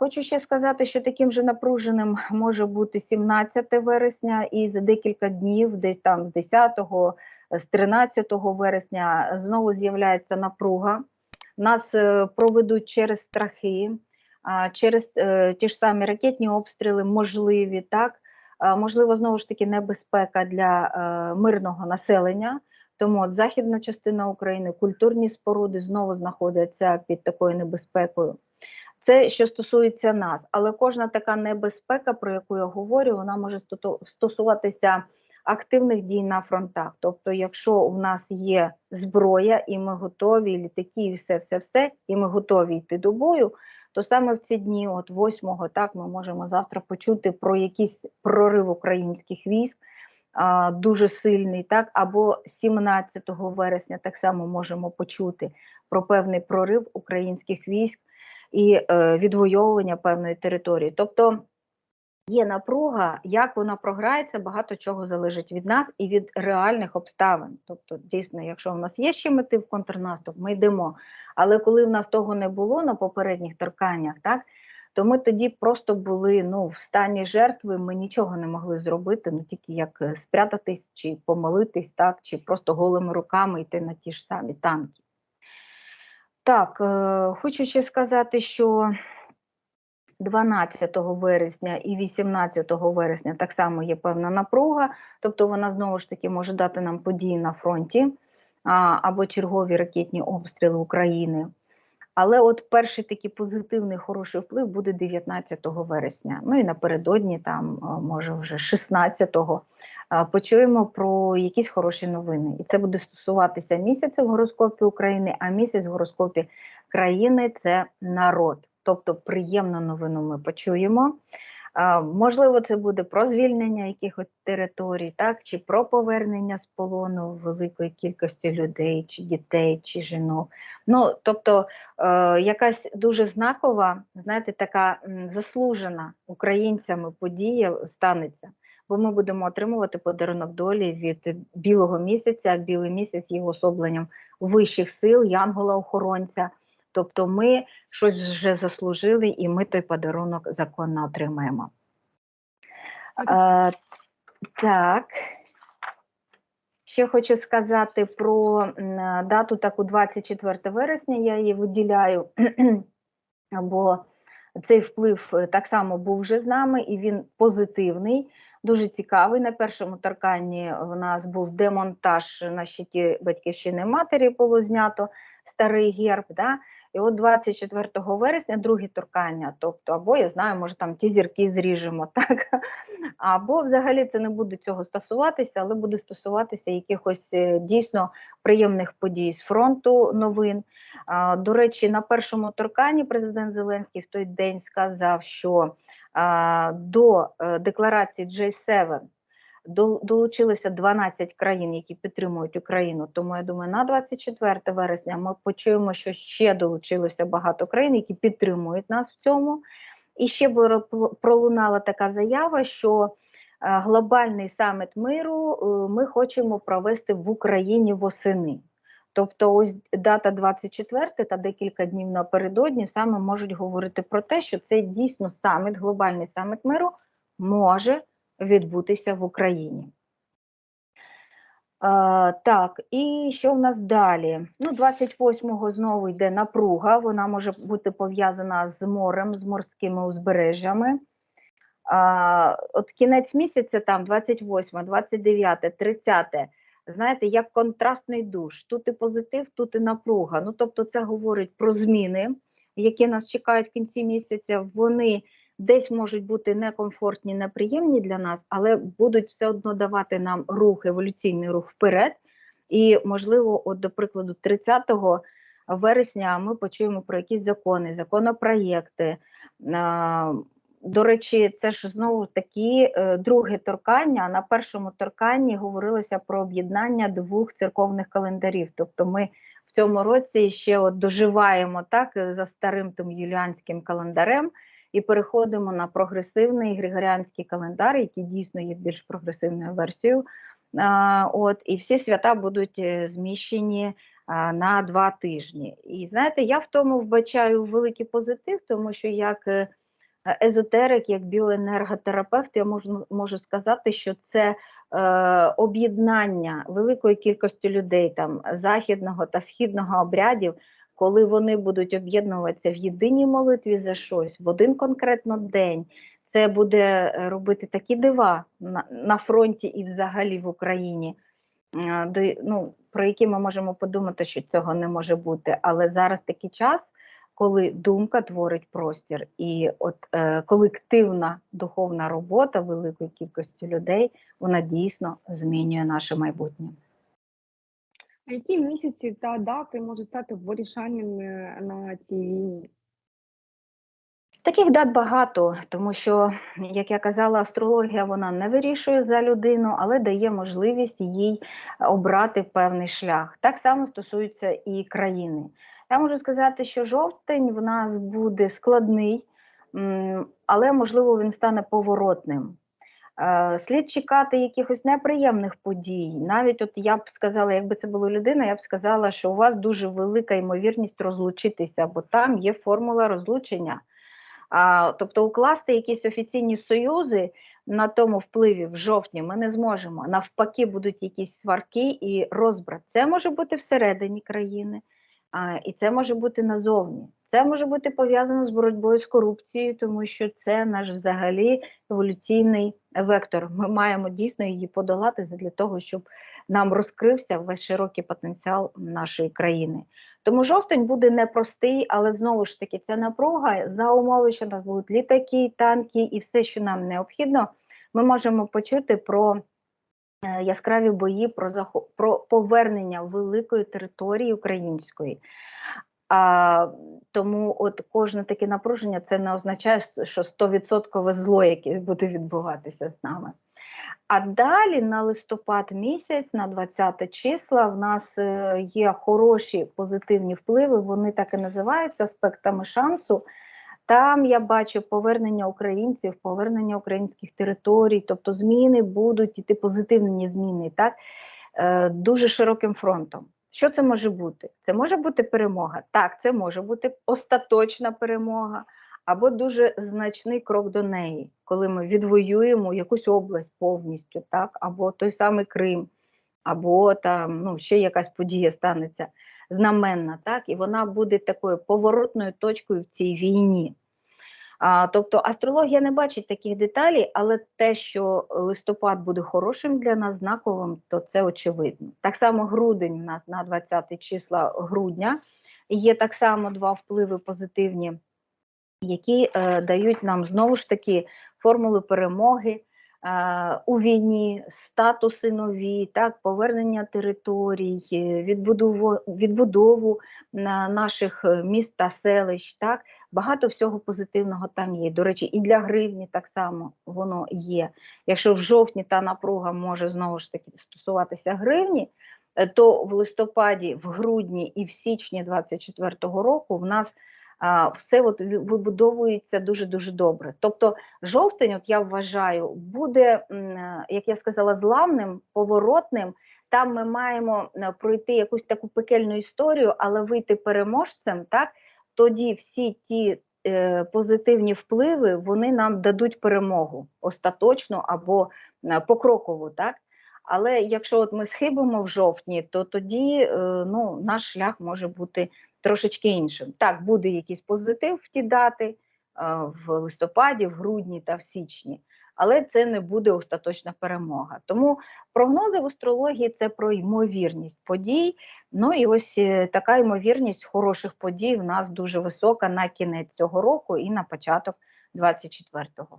Хочу ще сказати, що таким же напруженим може бути 17 вересня, і за декілька днів, десь там з 10-го, з 13 вересня, знову з'являється напруга. Нас е, проведуть через страхи, через е, ті ж самі ракетні обстріли, можливі, так, можливо, знову ж таки, небезпека для е, мирного населення. Тому от західна частина України, культурні споруди знову знаходяться під такою небезпекою. Це що стосується нас, але кожна така небезпека, про яку я говорю, вона може стосуватися активних дій на фронтах. Тобто, якщо у нас є зброя, і ми готові, літаки, і все, все, все, і ми готові йти до бою, то саме в ці дні, от 8-го, так, ми можемо завтра почути про якийсь прорив українських військ. Дуже сильний, так або 17 вересня так само можемо почути про певний прорив українських військ і е, відвоювання певної території. Тобто є напруга, як вона програється, багато чого залежить від нас і від реальних обставин. Тобто, дійсно, якщо в нас є ще мети в контрнаступ, ми йдемо. Але коли в нас того не було на попередніх торканнях, так. То ми тоді просто були ну, в стані жертви, ми нічого не могли зробити, ну тільки як е, спрятатись, чи помолитись, так, чи просто голими руками йти на ті ж самі танки. Так, е, хочу ще сказати, що 12 вересня і 18 вересня так само є певна напруга, тобто вона знову ж таки може дати нам події на фронті або чергові ракетні обстріли України. Але от перший такий позитивний хороший вплив буде 19 вересня. Ну і напередодні, там, е, може, вже 16-го, е, почуємо про якісь хороші новини. І це буде стосуватися місяця в гороскопі України, а місяць в гороскопі країни це народ. Тобто приємну новину ми почуємо. Можливо, це буде про звільнення якихось територій, так, чи про повернення з полону великої кількості людей, чи дітей, чи жінок. Ну, тобто, е, якась дуже знакова, знаєте, така заслужена українцями подія станеться. Бо ми будемо отримувати подарунок долі від білого місяця, білий місяць є особленням вищих сил, янгола-охоронця. Тобто ми щось вже заслужили, і ми той подарунок законно отримаємо. Е, так. Ще хочу сказати про дату таку 24 вересня, я її виділяю, бо цей вплив е, так само був вже з нами, і він позитивний, дуже цікавий. На першому торканні в нас був демонтаж на щиті батьківщини матері, було знято старий герб. Да? І от 24 вересня друге торкання, тобто, або я знаю, може там ті зірки зріжемо, так? Або взагалі це не буде цього стосуватися, але буде стосуватися якихось е, дійсно приємних подій з фронту новин. До речі, на першому торканні президент Зеленський в той день сказав, що до е, декларації J7 долучилося 12 країн, які підтримують Україну. Тому я думаю, на 24 вересня ми почуємо, що ще долучилося багато країн, які підтримують нас в цьому. І ще пролунала така заява, що е, глобальний саміт миру е, ми хочемо провести в Україні восени. Тобто, ось дата 24 та декілька днів напередодні саме можуть говорити про те, що цей дійсно саміт, глобальний саміт миру може відбутися в Україні. А, так, і що в нас далі? Ну, 28-го знову йде напруга, вона може бути пов'язана з морем, з морськими узбережжями. А, от кінець місяця, там 28, 29, 30, знаєте, як контрастний душ. Тут і позитив, тут і напруга. Ну, тобто, це говорить про зміни, які нас чекають в кінці місяця. Вони десь можуть бути некомфортні, неприємні для нас, але будуть все одно давати нам рух, еволюційний рух вперед. І, можливо, от, до прикладу, 30 вересня ми почуємо про якісь закони, законопроєкти. До речі, це ж знову такі е, друге торкання. На першому торканні говорилося про об'єднання двох церковних календарів. Тобто, ми в цьому році ще от доживаємо так е, за старим тим юліанським календарем і переходимо на прогресивний григоріанський календар, який дійсно є більш прогресивною версією. От і всі свята будуть е, зміщені на два тижні. І знаєте, я в тому вбачаю великий позитив, тому що як езотерик, як біоенерготерапевт, я можу, можу сказати, що це е, об'єднання великої кількості людей там західного та східного обрядів, коли вони будуть об'єднуватися в єдиній молитві за щось в один конкретно день. Це буде е, робити такі дива на, на фронті і взагалі в Україні, е, до, ну, про які ми можемо подумати, що цього не може бути. Але зараз такий час, коли думка творить простір, і от е, колективна духовна робота великої кількості людей вона дійсно змінює наше майбутнє. А які місяці та дати можуть стати вирішальними на цій війні? Таких дат багато, тому що, як я казала, астрологія вона не вирішує за людину, але дає можливість їй обрати певний шлях. Так само стосується і країни. Я можу сказати, що жовтень в нас буде складний, але можливо він стане поворотним. Е, Слід чекати якихось неприємних подій. Навіть от я б сказала, якби це була людина, я б сказала, що у вас дуже велика ймовірність розлучитися, бо там є формула розлучення. Тобто укласти якісь офіційні союзи на тому впливі в жовтні ми не зможемо. Навпаки, будуть якісь сварки і розбрат. Це може бути всередині країни, і це може бути назовні. Це може бути пов'язано з боротьбою з корупцією, тому що це наш взагалі еволюційний вектор. Ми маємо дійсно її подолати для того, щоб нам розкрився весь широкий потенціал нашої країни. Тому жовтень буде непростий, але знову ж таки це напруга за умови, що у нас будуть літаки, танки і все, що нам необхідно. Ми можемо почути про яскраві бої, про захо- про повернення великої території української. А, тому от кожне таке напруження це не означає, що 100% зло якесь буде відбуватися з нами. А далі на листопад місяць, на 20 числа, в нас е, є хороші позитивні впливи, вони так і називаються аспектами шансу. Там я бачу повернення українців, повернення українських територій, тобто зміни будуть іти позитивні зміни, так е, дуже широким фронтом. Що це може бути? Це може бути перемога. Так, це може бути остаточна перемога або дуже значний крок до неї, коли ми відвоюємо якусь область повністю, так, або той самий Крим, або там ну, ще якась подія станеться знаменна, так, і вона буде такою поворотною точкою в цій війні. А, тобто астрологія не бачить таких деталей, але те, що листопад буде хорошим для нас, знаковим, то це очевидно. Так само грудень у нас на 20 числа грудня є так само два впливи позитивні, які е, дають нам знову ж таки формули перемоги. Е, У війні статуси нові, так, повернення територій, е, відбудову, відбудову наших е, міст та селищ, так, багато всього позитивного там є. До речі, і для гривні так само воно є. Якщо в жовтні та напруга може знову ж таки стосуватися гривні, то в листопаді, в грудні і в січні 24-го року в нас все от вибудовується дуже дуже добре. Тобто, жовтень, от я вважаю, буде, е, як я сказала, зламним, поворотним. Там ми маємо е, пройти якусь таку пекельну історію, але вийти переможцем, так тоді всі ті е, позитивні впливи вони нам дадуть перемогу остаточно або е, покроково, так. Але якщо от ми схибимо в жовтні, то тоді е, ну, наш шлях може бути трошечки іншим. Так, буде якийсь позитив в ті дати е, в листопаді, в грудні та в січні, але це не буде остаточна перемога. Тому прогнози в астрології це про ймовірність подій. Ну і ось е, така ймовірність хороших подій в нас дуже висока на кінець цього року і на початок 24-го.